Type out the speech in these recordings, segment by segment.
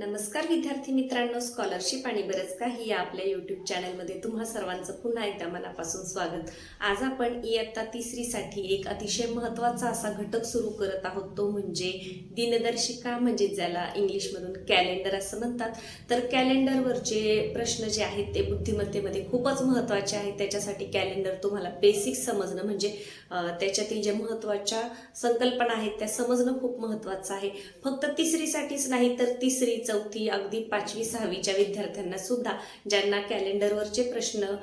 नमस्कार विद्यार्थी मित्रांनो स्कॉलरशिप आणि बरंच काही या आपल्या यूट्यूब चॅनलमध्ये तुम्हा सर्वांचं पुन्हा एकदा मनापासून स्वागत. आज आपण इयत्ता तिसरीसाठी एक अतिशय महत्त्वाचा असा घटक सुरू करत आहोत तो म्हणजे दिनदर्शिका म्हणजे ज्याला इंग्लिशमधून कॅलेंडर असं म्हणतात. तर कॅलेंडरवरचे प्रश्न जे आहेत ते बुद्धिमत्तेमध्ये खूपच महत्त्वाचे आहेत. त्याच्यासाठी कॅलेंडर तुम्हाला बेसिक समजणं म्हणजे त्याच्यातील ज्या महत्त्वाच्या संकल्पना आहेत त्या समजणं खूप महत्त्वाचं आहे. फक्त तिसरीसाठीच नाही तर तिसरी चौथी अगदी पाचवी सहावीच्या विद्यार्थ्यांना सुद्धा ज्यांना कॅलेंडरवरचे प्रश्न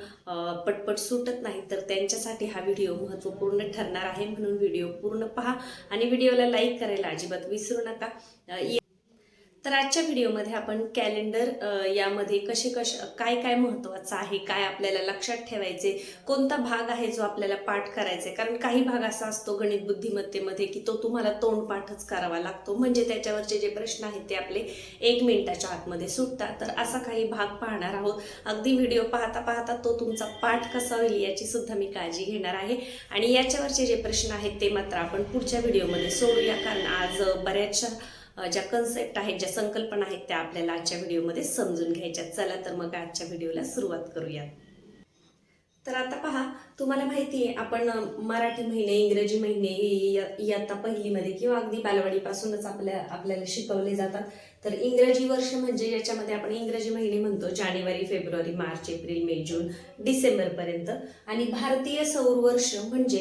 पटपट सुटत नाही तर त्यांच्यासाठी हा व्हिडिओ महत्त्वपूर्ण ठरणार आहे. म्हणून व्हिडिओ पूर्ण पहा आणि व्हिडिओला लाईक करायला अजिबात विसरू नका. तर आजच्या व्हिडिओमध्ये आपण कॅलेंडर यामध्ये कसे कश काय काय महत्त्वाचं आहे काय आपल्याला लक्षात ठेवायचे कोणता भाग आहे जो आपल्याला पाठ करायचा आहे कारण काही भाग असा असतो गणित बुद्धिमत्तेमध्ये की तो तुम्हाला तोंड पाठच करावा लागतो. म्हणजे त्याच्यावरचे जे प्रश्न आहेत ते आपले एक मिनिटाच्या आतमध्ये सुटतात. तर असा काही भाग पाहणार आहोत. अगदी व्हिडिओ पाहता पाहता तो तुमचा पाठ कसा होईल याची सुद्धा मी काळजी घेणार आहे. आणि याच्यावरचे जे प्रश्न आहेत ते मात्र आपण पुढच्या व्हिडिओमध्ये सोडूया. कारण आज बऱ्याचशा ज्या कन्सेप्ट आहेत ज्या संकल्पना आहेत त्या आपल्याला आजच्या व्हिडिओमध्ये समजून घ्यायच्या चला तर मग आजच्या व्हिडिओला सुरुवात करूयात. तर आता पहा तुम्हाला माहिती आहे आपण मराठी महिने इंग्रजी महिने हे इयत्ता पहिलीमध्ये किंवा अगदी बालवाडीपासूनच आपल्या आपल्याला शिकवले जातात. तर इंग्रजी वर्ष म्हणजे याच्यामध्ये आपण इंग्रजी महिने म्हणतो जानेवारी फेब्रुवारी मार्च एप्रिल मे जून डिसेंबरपर्यंत आणि भारतीय सौर वर्ष म्हणजे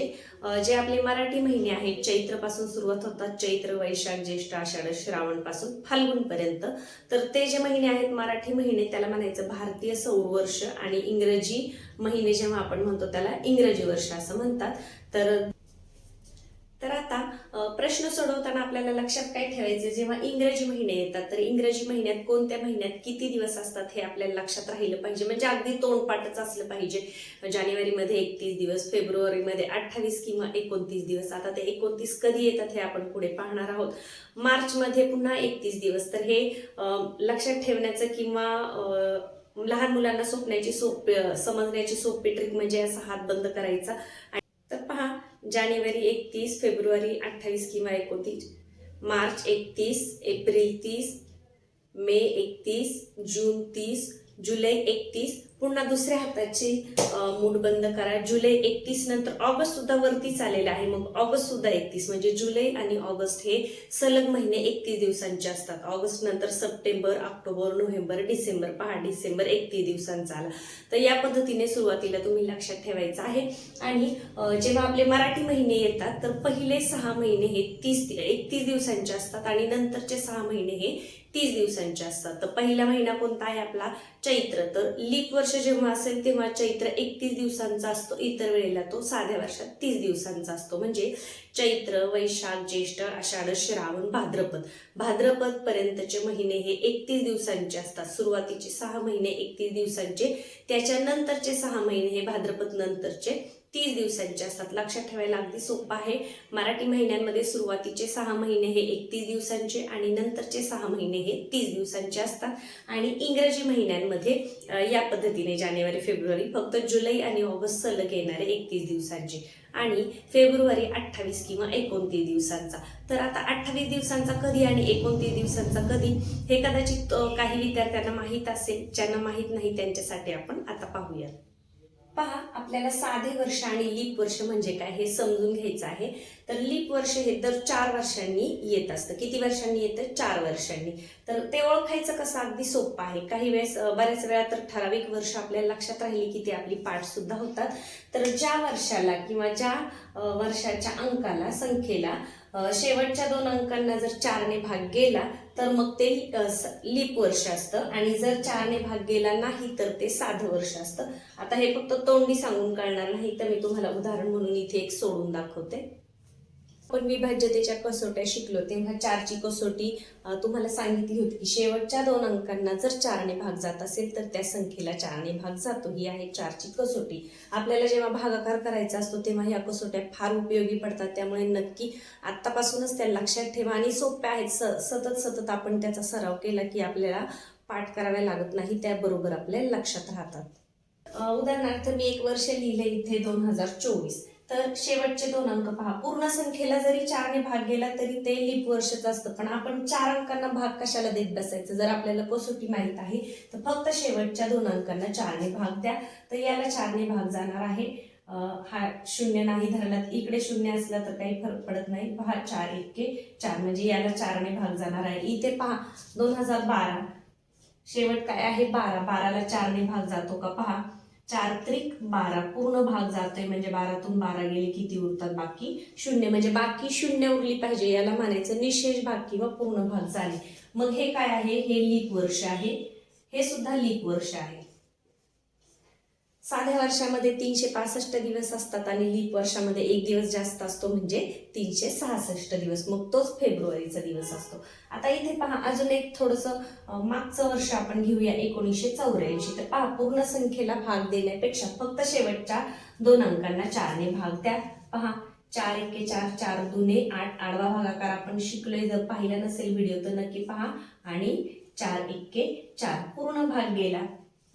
जे आपले मराठी महिने आहेत चैत्रपासून सुरुवात होतात चैत्र वैशाख ज्येष्ठ आषाढ श्रावणपासून फाल्गुनपर्यंत तर ते जे महिने आहेत मराठी महिने त्याला म्हणायचं भारतीय सौर वर्ष आणि इंग्रजी महिने जेव्हा आपण म्हणतो त्याला इंग्रजी वर्ष असं म्हणतात. तर तर आता प्रश्न सोडवताना आपल्याला लक्षात काय ठेवायचे? जेव्हा इंग्रजी महिने येतात तर इंग्रजी महिन्यात कोणत्या महिन्यात किती दिवस असतात हे आपल्याला लक्षात राहिलं पाहिजे? म्हणजे अगदी तोंडपाठच असलं पाहिजे. जानेवारीमध्ये एकतीस दिवस फेब्रुवारीमध्ये अठ्ठावीस किंवा एकोणतीस दिवस. आता ते एकोणतीस कधी येतात हे आपण पुढे पाहणार आहोत. मार्चमध्ये पुन्हा एकतीस दिवस. तर हे लक्षात ठेवण्याचं किंवा लहान मुलांना सोपण्याची सोपी समजण्याची सोपी ट्रिक म्हणजे असा हात बंद करायचा. तर पहा जानेवारी एकतीस फेब्रुवारी अठ्ठावीस किंवा एकोणतीस मार्च एकतीस एप्रिल तीस मे एकतीस जून तीस जुलै एकतीस पुन्हा दुसऱ्या हाताची मूड मूठ बंद करा. जुलै एकतीस नंतर ऑगस्ट सुद्धा वरती चालेला आहे. मग ऑगस्ट सुद्धा एकतीस. म्हणजे जुलै आणि ऑगस्ट हे सलग महिने एकतीस दिवसांचे असतात. ऑगस्ट नंतर सप्टेंबर ऑक्टोबर नोव्हेंबर डिसेंबर पहा. डिसेंबर एकतीस दिवसांचा आला. तर या पद्धतीने सुरुवातीला तुम्ही लक्षात ठेवायचं आहे. आणि जेव्हा आपले मराठी महिने येतात तर पहिले सहा महिने हे तीस एकतीस दिवसांचे असतात. आणि नंतरचे सहा महिने हे तीस दिवसांचे असतात. तर पहिला महिना कोणता आहे आपला? चैत्र. तर लीप वर्ष जेव्हा असेल तेव्हा चैत्र एकतीस दिवसांचा असतो. इतर वेळेला तो साध्या वर्षात तीस दिवसांचा असतो. म्हणजे चैत्र वैशाख ज्येष्ठ आषाढ श्रावण भाद्रपद. भाद्रपद पर्यंतचे महिने हे एकतीस दिवसांचे असतात. सुरुवातीचे सहा महिने एकतीस दिवसांचे. त्याच्यानंतरचे सहा महिने हे भाद्रपद नंतरचे तीस दिवसांचे असतात. लक्षात ठेवायला अगदी सोपं आहे. मराठी महिन्यांमध्ये सुरुवातीचे सहा महिने हे एकतीस दिवसांचे आणि नंतरचे सहा महिने हे तीस दिवसांचे असतात. आणि इंग्रजी महिन्यांमध्ये या पद्धतीने जानेवारी फेब्रुवारी फक्त जुलै आणि ऑगस्ट सलग येणारे एकतीस दिवसांचे आणि फेब्रुवारी अठ्ठावीस किंवा एकोणतीस दिवसांचा. तर आता अठ्ठावीस दिवसांचा कधी आणि एकोणतीस दिवसांचा कधी हे कदाचित काही विद्यार्थ्यांना माहीत असेल. ज्यांना माहीत नाही त्यांच्यासाठी आपण आता पाहूया पहा आपल्याला साधे वर्ष आणि लीप वर्ष म्हणजे काय हे समजून घ्यायचं आहे. तर लीप वर्ष हे दर चार वर्षांनी येत असतं. किती वर्षांनी येतं? चार वर्षांनी. तर ते ओळखायचं कसं अगदी सोपं आहे. काही वेळेस बऱ्याच वेळा तर ठराविक वर्ष आपल्याला लक्षात राहिली की ते आपली पाठ सुद्धा होतात. तर ज्या वर्षाला किंवा ज्या वर्षाच्या अंकाला संख्येला शेवटच्या दोन अंकांना जर चारने भाग गेला तर मग ते लीप वर्ष असतं. आणि जर चारने भाग गेला नाही तर ते साधं वर्ष असतं. आता हे फक्त तोंडी सांगून कळणार नाही तर मी तुम्हाला उदाहरण म्हणून इथे एक सोडून दाखवते. पण विभाज्यतेच्या कसोट्या शिकलो. तेव्हा चारची कसोटी तुम्हाला सांगितली होती की शेवटच्या दोन अंकांना जर चारने भाग जात असेल तर त्या संख्येला चारने भाग जातो. ही आहे चारची कसोटी. आपल्याला जेव्हा भागाकार करायचा असतो तेव्हा ह्या कसोट्या फार उपयोगी पडतात. त्यामुळे नक्की आत्तापासूनच त्या लक्षात ठेवा. आणि सोप्या आहेत. स सतत सतत आपण त्याचा सराव केला की आपल्याला पाठ कराव्या लागत नाही. त्याबरोबर आपल्या लक्षात राहतात. उदाहरणार्थ मी एक वर्ष लिहिलं इथे दोन हजार चोवीस. तर शेवटचे दोन अंक पहा. पूर्ण संख्येला जरी चारने भाग गेला तरी ते लिप वर्षच असतं. पण आपण चार अंकांना भाग कशाला देत बसायचं? जर आपल्याला कसोटी माहीत आहे तर फक्त शेवटच्या दोन अंकांना चारने भाग द्या. तर याला चारने भाग जाणार आहे. हा शून्य नाही धरलात इकडे शून्य असला तर काही फरक पडत नाही. पहा चार इतके चार म्हणजे याला चारने भाग जाणार आहे. इथे पहा दोन हजार बारा. शेवट काय आहे? बारा. बाराला चारने भाग जातो का? पहा. चारत्रिक बारा पूर्ण भाग जातोय म्हणजे बारातून बारा गेले किती उरतात बाकी? शून्य म्हणजे बाकी शून्य उरली पाहिजे याला म्हणायचं निशेष भाग किंवा पूर्ण भाग झाले. मग हे काय आहे? हे लीप वर्ष आहे. हे सुद्धा लीप वर्ष आहे. साध्या वर्षामध्ये तीनशे पासष्ट दिवस असतात आणि लीप वर्षामध्ये एक दिवस जास्त असतो म्हणजे तीनशे सहासष्ट दिवस. मग तोच फेब्रुवारीचा दिवस असतो. आता इथे पहा अजून एक थोडस मागचं वर्ष आपण घेऊया एकोणीसशे चौऱ्याऐंशी. तर पहा पूर्ण संख्येला भाग देण्यापेक्षा फक्त शेवटच्या दोन अंकांना चारने भाग द्या. पहा चार एके चार चार दुने आठ. आडवा भागाकार आपण शिकलोय जर पाहिला नसेल व्हिडिओ तर नक्की पहा. आणि चार एक्के चार पूर्ण भाग गेला.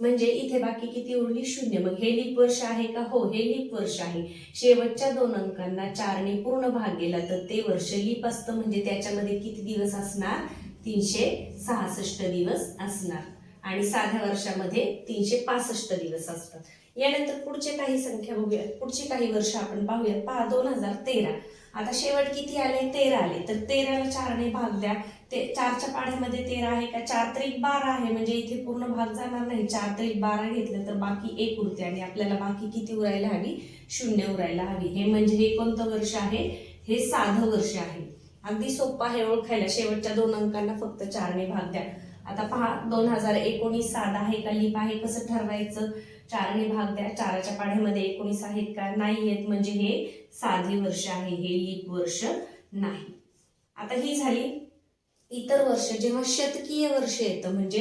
म्हणजे इथे बाकी किती उरली? शून्य. मग हे लीप वर्ष आहे का? हो हे लीप वर्ष आहे. शेवटच्या दोन अंकांना चारने पूर्ण भाग गेला तर ते वर्ष लीप असतं. म्हणजे त्याच्यामध्ये किती दिवस असणार? तीनशे सहासष्ट दिवस असणार. आणि साध्या वर्षामध्ये तीनशे पासष्ट दिवस असतात. यानंतर पुढचे काही संख्या बघूया. पुढची काही वर्ष आपण पाहूया. पहा दोन हजार तेरा. आता शेवट किती आले? तेरा आले. तर तेराला चारने भाग द्या. ते चारच्या पाढ्यामध्ये तेरा आहे का? चार त्रिक बारा आहे. म्हणजे इथे पूर्ण भाग जाणार नाही. चार त्रिक बारा घेतलं तर बाकी एक उरते आणि आपल्याला बाकी किती उरायला हवी? शून्य उरायला हवी. हे म्हणजे हे कोणतं वर्ष आहे? हे साधं वर्ष आहे. अगदी सोपं आहे ओळखायला. शेवटच्या दोन अंकांना फक्त चारने भाग द्या. आता पहा दोन हजार एकोणीस साधा आहे का? लिप आहे? कसं ठरवायचं? चारने भाग द्या. चाराच्या पाढ्यामध्ये एकोणीस आहेत का? नाही आहेत. म्हणजे हे साधे वर्ष आहे. हे लिप वर्ष नाही. आता ही झाली. इतर वर्ष जेव्हा शतकीय वर्ष येतं म्हणजे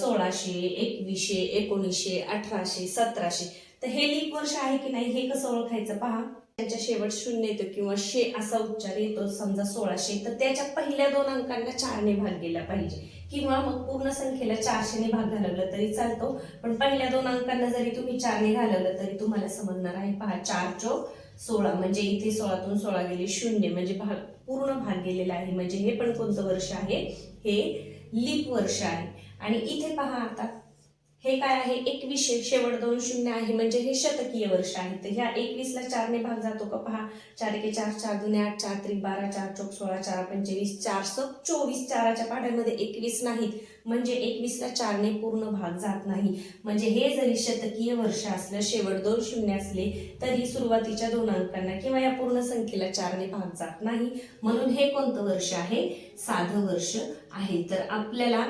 सोळाशे एकवीसशे एकोणीसशे अठराशे सतराशे तर हे लीप वर्ष आहे की नाही हे कसं ओळखायचं पहा? त्याच्या शेवट शून्य येतो किंवा शे असा उच्चार येतो समजा सोळाशे तर त्याच्या पहिल्या दोन अंकांना चारने भाग गेला पाहिजे. किंवा मग पूर्ण संख्येला चारशेने भाग घालवला तरी चालतो पण पहिल्या दोन अंकांना जरी तुम्ही चारने घालवलं तरी तुम्हाला समजणार आहे पहा चार चौक सोळा म्हणजे इथे सोळातून सोळा गेले शून्य म्हणजे भाग पूर्ण भाग गेलेला आहे. म्हणजे हे पण कोणतं वर्ष आहे? हे लीप वर्ष आहे. आणि इथे पहा आता हे काय आहे? एकवीसशे शेवट दोन शून्य आहे. म्हणजे हे शतकीय वर्ष आहे. तर ह्या एकवीसला चारने भाग जातो का? पहा चार एके चार चार दुने आठ चार त्रिक बारा चार चौक सोळा चार पंचवीस चार सौ चोवीस चाराच्या पाढ्यामध्ये एकवीस नाहीत. म्हणजे एकवीसला चारने पूर्ण भाग जात नाही. म्हणजे हे जरी शतकीय वर्ष असलं शेवट दोन शून्य असले तरी सुरुवातीच्या दोन अंकांना किंवा या पूर्ण संख्येला चारने भाग जात नाही. म्हणून हे कोणतं वर्ष आहे? साधं वर्ष आहे. तर आपल्याला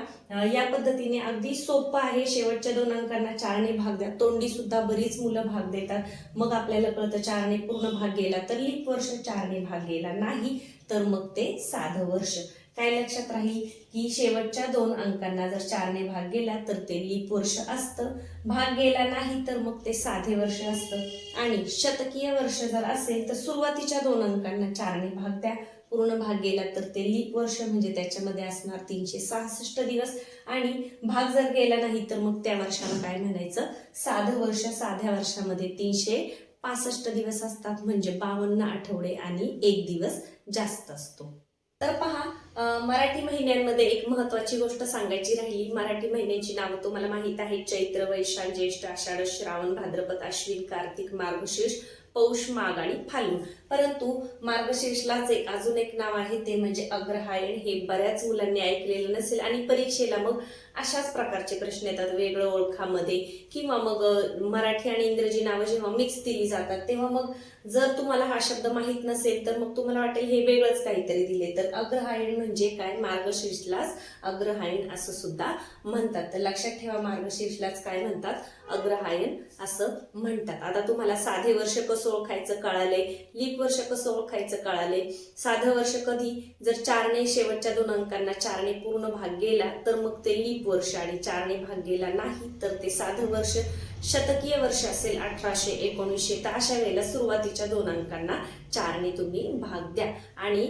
या पद्धतीने अगदी सोपं आहे. शेवटच्या दोन अंकांना चारने भाग द्या. तोंडी सुद्धा बरीच मुलं भाग देतात. मग आपल्याला कळतं चारने पूर्ण भाग गेला तर लीप वर्ष चारने भाग गेला नाही. तर मग ते साधं वर्ष. काय लक्षात राहील? की शेवटच्या दोन अंकांना जर चारने भाग गेला तर ते लीप वर्ष असतं. भाग गेला नाही तर मग ते साधे वर्ष असतं. आणि शतकीय वर्ष जर असेल तर सुरुवातीच्या दोन अंकांना चारने भाग द्या. पूर्ण भाग गेला तर ते लीप वर्ष म्हणजे त्याच्यामध्ये असणार तीनशे सहासष्ट दिवस. आणि भाग जर गेला नाही तर मग त्या वर्षाला काय म्हणायचं? साधं वर्ष साध्या वर्षामध्ये तीनशे पासष्ट दिवस असतात म्हणजे बावन्न आठवडे आणि एक दिवस जास्त असतो. तर पहा मराठी महिन्यांमध्ये एक महत्वाची गोष्ट सांगायची राहिली. मराठी महिन्यांची नावं तुम्हाला माहीत आहे चैत्र वैशाख ज्येष्ठ आषाढ श्रावण भाद्रपद अश्विन कार्तिक मार्गशीर्ष पौष माघ आणि फाल्गुन. परंतु मार्गशीर्षलाच एक अजून एक नाव आहे ते म्हणजे अग्रहायण. हे बऱ्याच मुलांनी ऐकलेलं नसेल आणि परीक्षेला मग अशाच प्रकारचे प्रश्न येतात वेगळं ओळखामध्ये. किंवा मग मराठी आणि इंग्रजी नावं जेव्हा मिक्स दिली जातात तेव्हा मग जर तुम्हाला हा शब्द माहीत नसेल तर मग तुम्हाला वाटेल हे वेगळंच काहीतरी दिले. तर अग्रहायण म्हणजे काय? मार्गशीर्षलाच अग्रहायण असं सुद्धा म्हणतात. तर लक्षात ठेवा मार्गशीर्षलाच काय म्हणतात? अग्रहायण असं म्हणतात. आता तुम्हाला साधे वर्ष कसं ओळखायचं कळाले लीप वर्ष कसं ओळखायचं कळाले साधं वर्ष कधी? जर चारने शेवटच्या दोन अंकांना चारने पूर्ण भाग गेला तर मग ते लीप वर्ष आणि चारने भाग गेला नाही तर ते साधं वर्ष शतकीय वर्ष असेल अठराशे एकोणीसशे. तर अशा वेळेला सुरुवातीच्या दोन अंकांना चारने तुम्ही भाग द्या. आणि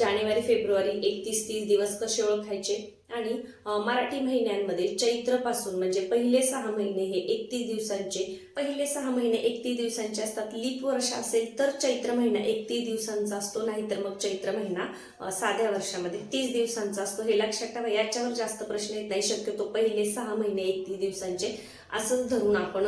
जानेवारी फेब्रुवारी एकतीस तीस दिवस कसे ओळखायचे? आणि मराठी महिन्यांमध्ये चैत्रपासून म्हणजे पहिले सहा महिने हे एकतीस दिवसांचे पहिले सहा महिने एकतीस दिवसांचे असतात. लीप वर्ष असेल तर चैत्र महिना एकतीस दिवसांचा असतो नाहीतर मग चैत्र महिना साध्या वर्षामध्ये तीस दिवसांचा असतो. हे लक्षात ठेवा याच्यावर जास्त प्रश्न येत नाही. शक्यतो पहिले सहा महिने एकतीस दिवसांचे असंच धरून आपण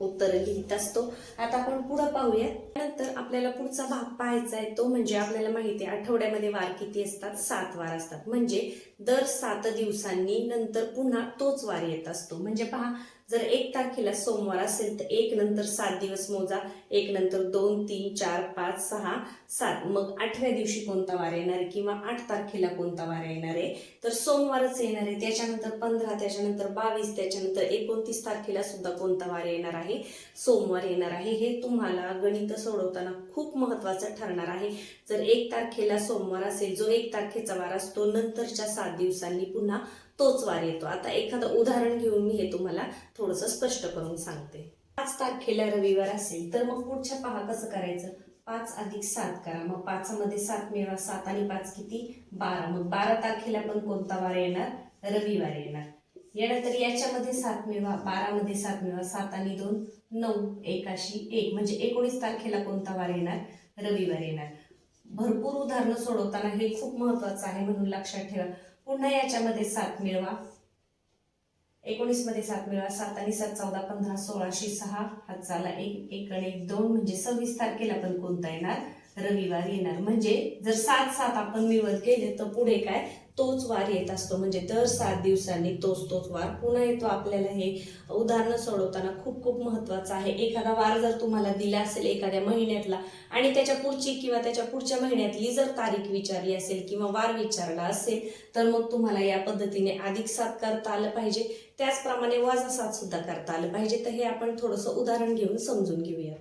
उत्तर लिहित असतो. आता आपण पुढं पाहूया त्यानंतर आपल्याला पुढचा भाग पाहायचा आहे तो म्हणजे आपल्याला माहिती आहे आठवड्यामध्ये वार किती असतात? सात वार असतात. म्हणजे दर सात दिवसांनी नंतर पुन्हा तोच वार येत असतो. म्हणजे पहा जर एक तारखेला सोमवार असेल तर एक नंतर सात दिवस मोजा एक नंतर दोन तीन चार पाच सहा सात. मग आठव्या दिवशी कोणता वार येणार आहे किंवा आठ तारखेला कोणता वार येणार आहे? तर सोमवारच येणार आहे. त्याच्यानंतर पंधरा त्याच्यानंतर बावीस त्याच्यानंतर एकोणतीस तारखेला सुद्धा कोणता वार येणार आहे? सोमवार येणार आहे. हे तुम्हाला गणित सोडवताना खूप महत्वाचं ठरणार आहे. जर एक तारखेला सोमवार असेल जो एक तारखेचा वार असतो नंतरच्या सात दिवसांनी पुन्हा तोच वार येतो. आता एखादं उदाहरण घेऊन मी हे तुम्हाला थोडंसं स्पष्ट करून सांगते. पाच तारखेला रविवार असेल तर मग पुढच्या पहा कसं करायचं? पाच अधिक सात करा. मग पाचामध्ये सात मिळवा. सात आणि पाच किती? बारा. मग बारा तारखेला पण कोणता वार येणार? रविवार येणार. यानंतर याच्यामध्ये सात मिळवा. बारामध्ये सात मिळवा. सात आणि दोन नऊ. एकाशी एक. म्हणजे एकोणीस तारखेला कोणता वार येणार? रविवार येणार. भरपूर उदाहरणं सोडवताना हे खूप महत्वाचं आहे म्हणून लक्षात ठेवा. पुन्हा याच्यामध्ये सात मिळवा. एकोणीसमध्ये सात मिळवा. सात आणि सात चौदा पंधरा सोळाशे सहा हात एक एक आणि एक दोन म्हणजे सव्वीस तारखेला पण कोणता येणार? रविवार येणार. म्हणजे जर सात सात आपण मिळवत गेले तर पुढे काय? तोच वार येत असतो. म्हणजे दर सात दिवसांनी तोच तोच वार पुन्हा येतो आपल्याला हे उदाहरणं सोडवताना खूप खूप महत्वाचं आहे. एखादा वार जर तुम्हाला दिला असेल एखाद्या महिन्यातला आणि त्याच्या पुढची किंवा त्याच्या पुढच्या महिन्यातली जर तारीख विचारली असेल किंवा वार विचारला असेल तर मग तुम्हाला या पद्धतीने अधिक सात करता आलं पाहिजे. त्याचप्रमाणे वाजा सात सुद्धा करता आलं पाहिजे. तर हे आपण थोडंसं उदाहरण घेऊन समजून घेऊया.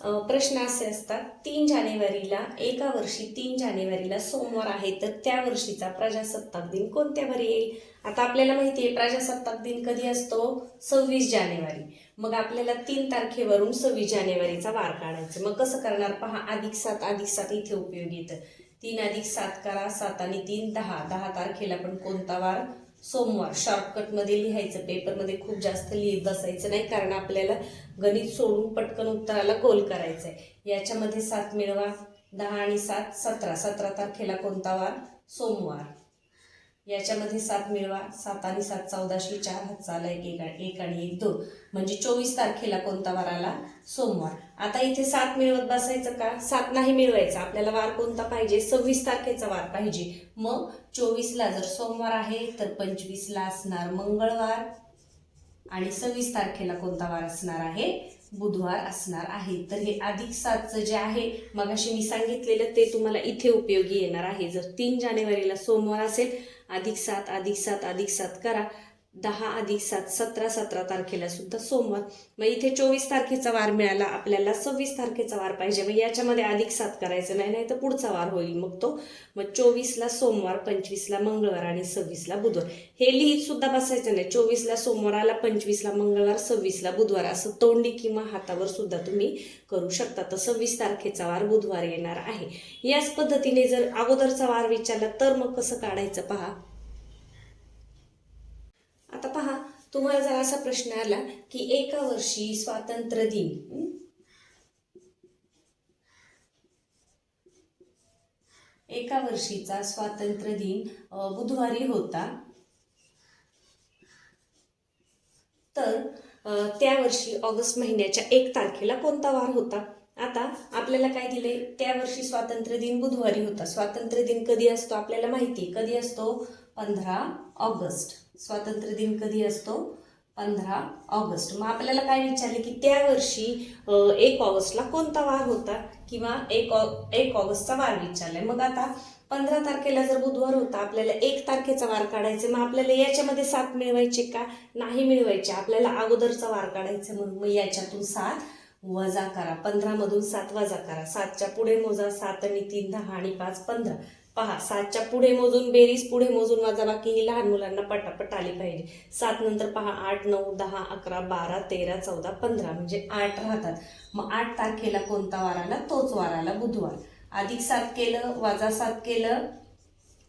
प्रश्न असे असतात तीन जानेवारीला एका वर्षी तीन जानेवारीला सोमवार आहे तर त्या वर्षीचा प्रजासत्ताक दिन कोणत्या वारी येईल? आता आपल्याला माहिती आहे प्रजासत्ताक दिन कधी असतो? सव्वीस जानेवारी. मग आपल्याला तीन तारखेवरून सव्वीस जानेवारीचा वार काढायचा मग कसं करणार? पहा अधिक सात अधिक सात इथे उपयोगी येतं. तीन अधिक सात करा सात आणि तीन दहा. दहा तारखेला पण कोणता वार? सोमवार शॉर्टकटमध्ये लिहायचं पेपरमध्ये खूप जास्त लिहित बसायचं नाही कारण आपल्याला गणित सोडून पटकन उत्तराला गोल करायचं आहे याच्यामध्ये सात मिळवा दहा आणि सात सतरा. सतरा तारखेला कोणता वार? सोमवार. याच्यामध्ये सात मिळवा सात आणि सात चौदाशे चार हात चाला एक एक आणि एक दोन. म्हणजे चोवीस तारखेला कोणता वार आला? सोमवार. आता इथे सात मिळवत बसायचं का? सात नाही मिळवायचा. आपल्याला वार कोणता पाहिजे? सव्वीस तारखेचा वार पाहिजे. मग चोवीसला जर सोमवार आहे तर पंचवीसला असणार मंगळवार. आणि सव्वीस तारखेला कोणता वार असणार आहे? बुधवार असणार आहे. तर हे अधिक सातचं जे आहे मगाशी मी सांगितलेलं ते तुम्हाला इथे उपयोगी येणार आहे. जर तीन जानेवारीला सोमवार असेल अधिक सात अधिक सात अधिक सात करा. दहा अधिक सात सतरा सतरा तारखेला सुद्धा सोमवार. मग इथे चोवीस तारखेचा वार मिळाला आपल्याला सव्वीस तारखेचा वार पाहिजे. मग याच्यामध्ये अधिक सात करायचं नाही नाही तर पुढचा वार होईल मग तो. मग चोवीसला सोमवार पंचवीसला मंगळवार आणि सव्वीसला बुधवार. हे लिहित सुद्धा बसायचं नाही. चोवीसला सोमवाराला पंचवीसला मंगळवार सव्वीसला बुधवार. असं तोंडी किंवा हातावर सुद्धा तुम्ही करू शकता. तर सव्वीस तारखेचा वार बुधवार येणार आहे. याच पद्धतीने जर अगोदरचा वार विचारला तर मग कसं काढायचं पहा? आता पहा तुम्हाला जर असा प्रश्न आला की एका वर्षी स्वातंत्र्य दिन एका वर्षीचा स्वातंत्र्य दिन बुधवारी होता. तर त्या वर्षी ऑगस्ट महिन्याच्या एक तारखेला कोणता वार होता? आता आपल्याला काय दिले त्या वर्षी स्वातंत्र्य दिन बुधवारी होता. स्वातंत्र्य दिन कधी असतो आपल्याला माहिती कधी असतो? पंधरा ऑगस्ट. स्वातंत्र्य दिन कधी असतो? पंधरा ऑगस्ट. मग आपल्याला काय विचारले की त्या वर्षी एक ऑगस्टला कोणता वार होता? किंवा एक ऑ- एक ऑगस्टचा वार विचारलाय. मग आता पंधरा तारखेला जर बुधवार होता आपल्याला एक तारखेचा वार काढायचा मग आपल्याला याच्यामध्ये सात मिळवायचे का? नाही मिळवायचे. आपल्याला अगोदरचा वार काढायचा म्हणून. मग याच्यातून सात वजा करा. पंधरामधून सात वजा करा. सातच्या पुढे मोजा. सात आणि तीन दहा आणि पाच पंधरा. पहा सातच्या पुढे मोजून बेरीज पुढे मोजून माझा बाकी ही लहान मुलांना पटापट आली पाहिजे. सात नंतर पहा आठ नऊ दहा अकरा बारा तेरा चौदा पंधरा म्हणजे आठ राहतात. मग आठ तारखेला कोणता वार आला? तोच वार आला बुधवार. अधिक सात केलं वजा सात केलं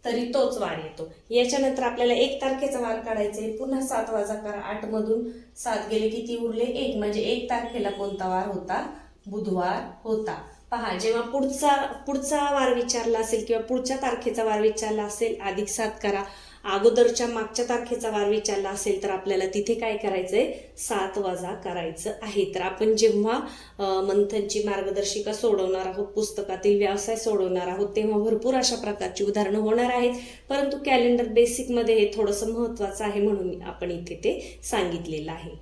तरी तोच वार येतो. याच्यानंतर आपल्याला एक तारखेचा वार काढायचा आहे. पुन्हा सात वाजा करा. आठमधून सात गेले किती उरले? एक. म्हणजे एक तारखेला कोणता वार होता? बुधवार होता. पहा जेव्हा पुढचा पुढचा वार विचारला असेल किंवा पुढच्या तारखेचा वार विचारला असेल अधिक सात करा. अगोदरच्या मागच्या तारखेचा वार विचारला असेल तर आपल्याला तिथे काय करायचं आहे सात वाजा करायचं आहे. तर आपण जेव्हा मंथनची मार्गदर्शिका सोडवणार आहोत पुस्तकातील व्यवसाय सोडवणार आहोत तेव्हा भरपूर अशा प्रकारची उदाहरणं होणार आहेत. परंतु कॅलेंडर बेसिकमध्ये हे थोडंसं महत्वाचं आहे म्हणून आपण इथे ते सांगितलेलं आहे.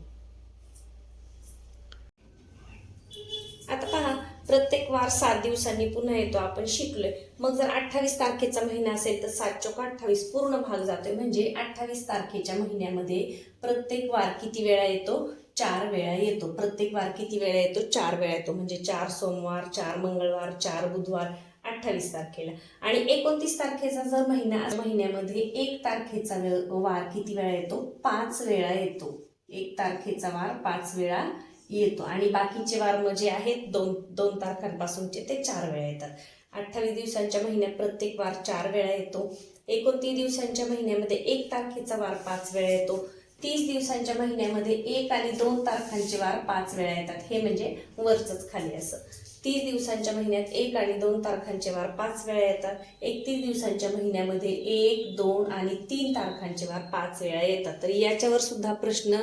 आता पहा प्रत्येक वार सात दिवसांनी पुन्हा येतो आपण शिकलोय. मग जर अठ्ठावीस तारखेचा महिना असेल तर सात चौक अठ्ठावीस पूर्ण भाग जातोय. म्हणजे अठ्ठावीस तारखेच्या महिन्यामध्ये प्रत्येक वार किती वेळा येतो? चार वेळा येतो. प्रत्येक वार किती वेळा येतो? चार वेळा येतो. म्हणजे चार सोमवार चार मंगळवार चार बुधवार अठ्ठावीस तारखेला. आणि एकोणतीस तारखेचा जर महिना महिन्यामध्ये एक तारखेचा वार किती वेळा येतो? पाच वेळा येतो. एक तारखेचा वार पाच वेळा येतो. आणि बाकीचे वार जे आहेत दोन दोन तारखांपासूनचे ते चार वेळा येतात. अठ्ठावीस दिवसांच्या महिन्यात प्रत्येक वार चार वेळा येतो. एकोणतीस दिवसांच्या महिन्यामध्ये एक तारखेचा वार पाच वेळा येतो. तीस दिवसांच्या महिन्यामध्ये एक आणि दोन तारखांचे वार पाच वेळा येतात. हे म्हणजे वरचंच खाली असं. तीस दिवसांच्या महिन्यात एक आणि दोन तारखांचे वार पाच वेळा येतात. एकतीस दिवसांच्या महिन्यामध्ये एक दोन आणि तीन तारखांचे वार पाच वेळा येतात. तर याच्यावर सुद्धा प्रश्न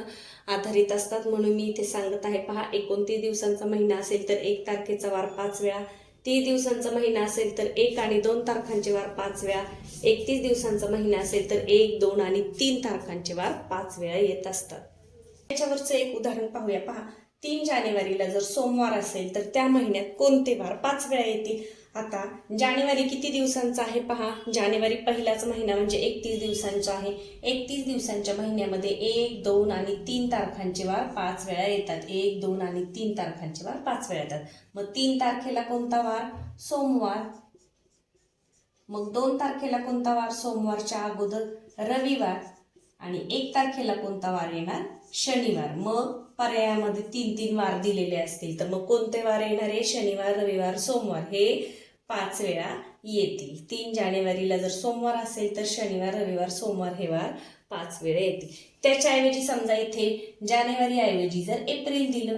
आधारित असतात. म्हणून मी इथे सांगत आहे पहा एकोणतीस दिवसांचा महिना असेल तर एक तारखेचा वार पाच वेळा तीस दिवसांचा महिना असेल तर एक आणि दोन तारखांचे वार पाच वेळा एकतीस दिवसांचा महिना असेल तर एक दोन आणि तीन तारखांचे वार पाच वेळा येत असतात. त्याच्यावरचं एक उदाहरण पाहूया. पहा तीन जानेवारीला जर सोमवार असेल तर त्या महिन्यात कोणते वार? पाच वेळा येतील. आता जानेवारी किती दिवसांचा आहे पहा? जानेवारी पहिलाच महिना म्हणजे एकतीस दिवसांचा आहे. एकतीस दिवसांच्या महिन्यामध्ये एक दोन आणि तीन तारखांचे वार पाच वेळा येतात. एक दोन आणि तीन तारखांचे वार पाच वेळा येतात. मग तीन तारखेला कोणता वार? सोमवार. मग दोन तारखेला कोणता वार? सोमवारच्या अगोदर रविवार आणि एक तारखेला कोणता वार येणार? शनिवार. मग पर्यायामध्ये तीन तीन वार दिलेले असतील. तर मग कोणते वार येणार आहे? शनिवार रविवार सोमवार हे पाच वेळा येतील. तीन जानेवारीला जर सोमवार असेल तर शनिवार रविवार सोमवार हे वार पाच वेळा येतील. त्याच्याऐवजी समजा इथे जानेवारी ऐवजी जर एप्रिल दिलं.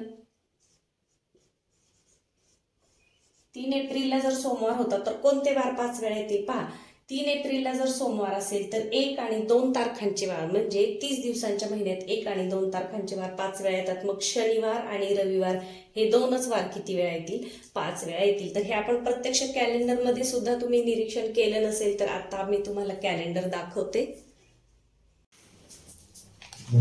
तीन एप्रिलला जर सोमवार होता तर कोणते वार पाच वेळा येतील? पहा तीन एप्रिलला जर सोमवार असेल तर एक आणि दोन तारखांचे वार म्हणजे तीस दिवसांच्या महिन्यात एक आणि दोन तारखांचे वार पाच वेळा येतात. मग शनिवार आणि रविवार हे दोनच वार किती वेळा येतील? पाच वेळा येतील. तर हे आपण प्रत्यक्ष कॅलेंडरमध्ये सुद्धा तुम्ही निरीक्षण केलं नसेल तर आता मी तुम्हाला कॅलेंडर दाखवते.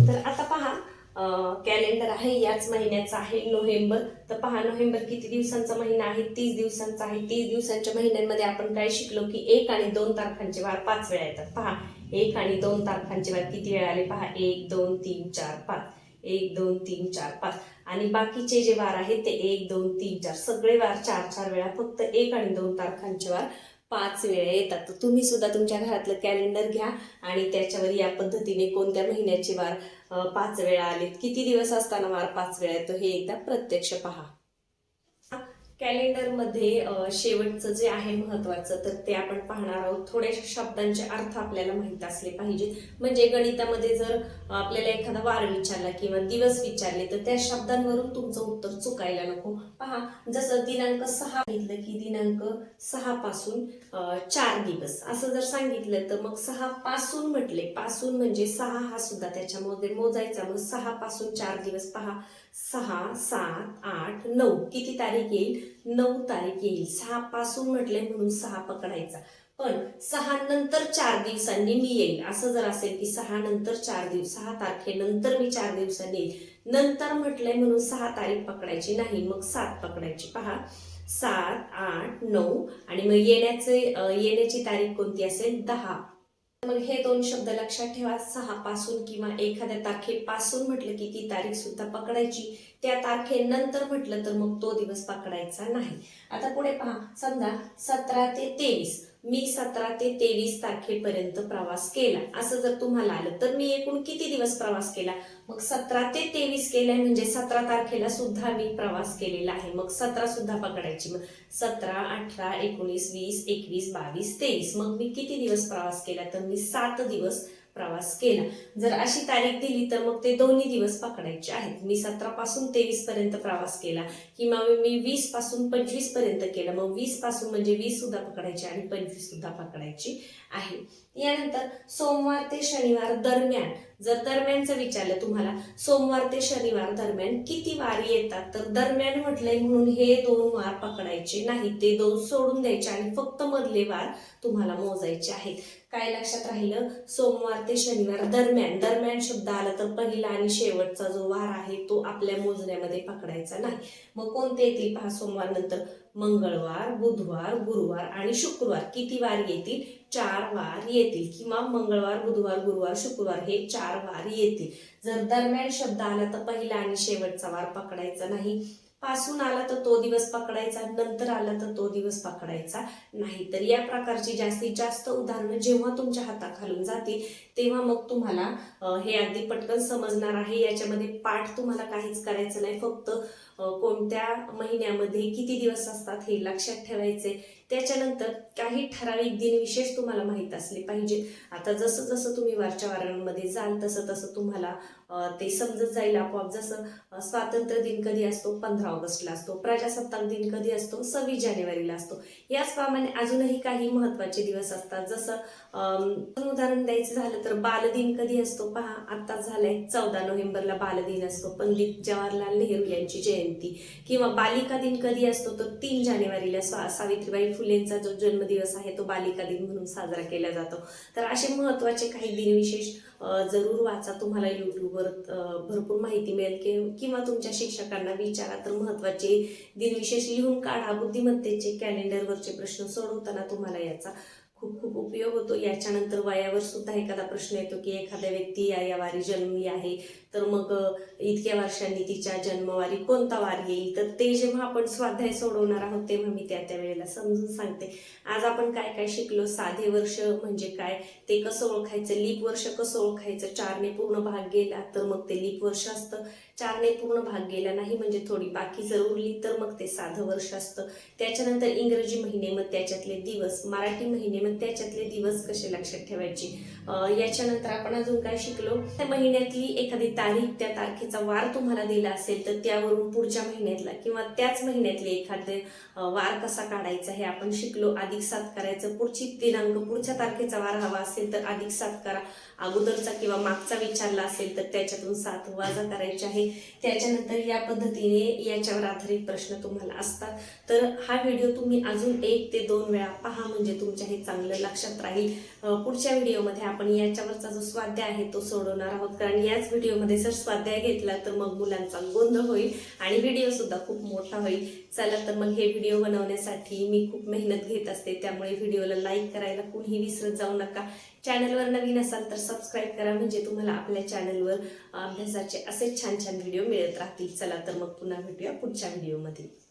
तर आता पहा कॅलेंडर आहे याच महिन्याचा आहे नोव्हेंबर. तर पहा नोव्हेंबर किती दिवसांचा महिना आहे? तीस दिवसांचा आहे. तीस दिवसांच्या महिन्यांमध्ये आपण काय शिकलो की एक आणि दोन तारखांचे वार पाच वेळा येतात. पहा एक आणि दोन तारखांचे वार किती वेळा आले? पहा एक दोन तीन चार पाच. एक दोन तीन चार पाच. आणि बाकीचे जे वार आहेत ते एक दोन तीन चार. सगळे वार चार चार वेळा. फक्त एक आणि दोन तारखांचे वार पाच वेळा येतात. तर तुम्ही सुद्धा तुमच्या घरातलं कॅलेंडर घ्या आणि त्याच्यावर या पद्धतीने कोणत्या महिन्याचे वार पाच वेळा आलेत किती दिवस असताना वार पाच वेळा येतो हे एकदा प्रत्यक्ष पहा. कॅलेंडरमध्ये शेवटचं जे आहे महत्वाचं तर ते आपण पाहणार आहोत. थोड्याशा शब्दांचे अर्थ आपल्याला माहीत असले पाहिजेत. म्हणजे गणितामध्ये जर आपल्याला एखादा वार विचारला किंवा दिवस विचारले तर त्या शब्दांवरून तुमचं उत्तर चुकायला नको. पहा जसं दिनांक सहा घेतलं की दिनांक सहा पासून चार दिवस. असं जर सांगितलं तर मग सहा पासून म्हटले. पासून म्हणजे सहा हा सुद्धा त्याच्यामध्ये मोजायचा. मग सहा पासून चार दिवस पहा. सहा सात आठ नऊ. किती तारीख येईल? नऊ तारीख येईल. सहा पासून म्हटले म्हणून सहा पकडायचा. पण सहा नंतर चार दिवसांनी मी येईल. असं जर असेल की सहा नंतर चार दिवस सहा तारखेनंतर मी चार दिवसांनी येईल. नंतर म्हटलंय म्हणून सहा तारीख पकडायची नाही मग सात पकडायची. पहा सात आठ नऊ आणि मग येण्याचे येण्याची तारीख कोणती असेल? दहा. मग हे दोन शब्द लक्षात ठेवा. सहा पासून किंवा एखाद्या तारखेपासून म्हटलं की ती तारीख सुद्धा पकडायची. त्या तारखेनंतर म्हटलं तर मग तो दिवस पकडायचा नाही. आता पुढे पहा समजा सतरा ते तेवीस. मी सतरा ते तेवीस तारखेपर्यंत प्रवास केला. असं जर तुम्हाला आलं तर मी एकूण किती दिवस प्रवास केला? मग सतरा ते तेवीस केलाय म्हणजे सतरा तारखेला सुद्धा मी प्रवास केलेला आहे. मग सतरा सुद्धा पकडायची. मग सतरा अठरा एकोणीस वीस एकवीस बावीस तेवीस. मग मी किती दिवस प्रवास केला? तर मी सात दिवस प्रवास केला. जर अशी तारीख दिली तर मग ते दोन्ही दिवस पकडायचे आहेत. मी सतरा पासून तेवीस पर्यंत प्रवास केला. किंवा मी वीसपासून पंचवीसपर्यंत केला. मग वीसपासून म्हणजे वीस सुद्धा पकडायची आणि पंचवीस सुद्धा पकडायची आहे. यानंतर सोमवार ते शनिवार दरम्यान जर दरम्यानचं विचारलं तुम्हाला सोमवार ते शनिवार दरम्यान किती वार येतात? तर दरम्यान म्हटलंय म्हणून हे दोन वार पकडायचे नाही ते दोन सोडून द्यायचे आणि फक्त मधले वार तुम्हाला मोजायचे आहेत. काय लक्षात राहिलं? सोमवार ते शनिवार दरम्यान दरम्यान शब्द आला तर पहिला आणि शेवटचा जो वार आहे तो आपल्या मोजण्यामध्ये पकडायचा नाही. मग कोणते येतील? पहा सोमवार नंतर मंगळवार बुधवार गुरुवार आणि शुक्रवार किती वार येतील? चार वार येतील. किंवा मंगळवार बुधवार गुरुवार शुक्रवार हे चार वार येतील. जर दरम्यान शब्द आला तर पहिला आणि शेवटचा वार पकडायचा नाही. पासून आला तर तो दिवस पकडायचा नंतर आला तर तो दिवस पकडायचा. नाही तर या प्रकारची जास्तीत जास्त उदाहरणं जेव्हा तुमच्या हाताखालून जातील तेव्हा मग तुम्हाला हे अगदी पटकन समजणार आहे. याच्यामध्ये पाठ तुम्हाला काहीच करायचं नाही. फक्त कोणत्या महिन्यामध्ये किती दिवस असतात हे लक्षात ठेवायचे त्याच्यानंतर काही ठराविक दिन विशेष तुम्हाला माहीत असले पाहिजे आता जसं जसं तुम्ही वरच्या वारांमध्ये जाल तसं तसं तुम्हाला ते समजत जाईल आपोआप. जसं स्वातंत्र्य दिन कधी असतो? पंधरा ऑगस्टला असतो. प्रजासत्ताक दिन कधी असतो? सव्वीस जानेवारीला असतो. याचप्रमाणे अजूनही काही महत्त्वाचे दिवस असतात. जसं उदाहरण द्यायचं झालं तर बालदिन कधी असतो? पहा आत्ताच झालाय. चौदा नोव्हेंबरला बालदिन असतो. पंडित जवाहरलाल नेहरू यांची जयंती. किंवा बालिका दिन कधी असतो? तर तीन जानेवारीला स्वा सावित्रीबाई फुलेंचा जो जन्मदिवस आहे तो बालिका दिन म्हणून साजरा केला जातो. तर असे महत्त्वाचे काही दिनविशेष जरूर वाचा. तुम्हाला यूट्यूबवर भरपूर माहिती मिळेल की किंवा तुमच्या शिक्षकांना विचारा. तर महत्त्वाचे दिनविशेष लिहून काढा. बुद्धिमत्तेचे कॅलेंडरवरचे प्रश्न सोडवताना तुम्हाला याचा खूप खूप उपयोग होतो. याच्यानंतर वयावर सुद्धा एखादा प्रश्न येतो की एखाद्या व्यक्ती या या वारी जन्मली आहे. तर मग इतक्या वर्षांनी तिच्या जन्मवारी कोणता वार येईल? तर ते जेव्हा आपण स्वाध्याय सोडवणार आहोत तेव्हा मी त्या त्या वेळेला समजून सांगते. आज आपण काय काय शिकलो? साधे वर्ष म्हणजे काय? ते कसं ओळखायचं? लीप वर्ष कसं ओळखायचं? चारने पूर्ण भाग गेला तर मग ते लीप वर्ष असतं. चारने पूर्ण भाग गेला नाही म्हणजे थोडी बाकी जर उरली तर मग ते साधं वर्ष असतं. त्याच्यानंतर इंग्रजी महिने मग त्याच्यातले दिवस. मराठी महिने मग त्याच्यातले दिवस कसे लक्षात ठेवायचे? याच्यानंतर आपण अजून काय शिकलो? त्या महिन्यातली एखादी तारीख त्या तारखेचा वार तुम्हाला दिला असेल तर त्यावरून पुढच्या महिन्यातला किंवा त्याच महिन्यातले एखादे वार कसा काढायचा हे आपण शिकलो. अधिक सात करायचं. पुढची दिनांक पुढच्या तारखेचा वार हवा असेल तर अधिक सात करा. अगोदरचा किंवा मागचा विचारला असेल तर त्याच्यातून सात वाजा करायचे आहे. त्याच्यानंतर या पद्धतीने याच्यावर आधारित प्रश्न तुम्हाला असतात. तर हा व्हिडिओ तुम्ही अजून एक ते दोन वेळा पहा म्हणजे तुमच्या हे चांगलं लक्षात राहील. पुढच्या व्हिडिओमध्ये आपण याच्यावरचा जो स्वाध्याय आहे तो सोडवणार आहोत. कारण याच व्हिडिओमध्ये जर स्वाध्याय घेतला तर मग मुलांचा गोंधळ होईल आणि व्हिडिओ सुद्धा खूप मोठा होईल. चला तर मग हे व्हिडिओ बनवण्यासाठी मी खूप मेहनत घेत असते. त्यामुळे व्हिडिओला लाईक करायला कुणीही विसरत जाऊ नका. चॅनलवर नवीन असाल तर सबस्क्राईब करा. म्हणजे तुम्हाला आपल्या चॅनलवर अभ्यासाचे असे छान छान व्हिडिओ मिळत राहतील. चला तर मग पुन्हा भेटूया पुढच्या व्हिडिओमध्ये.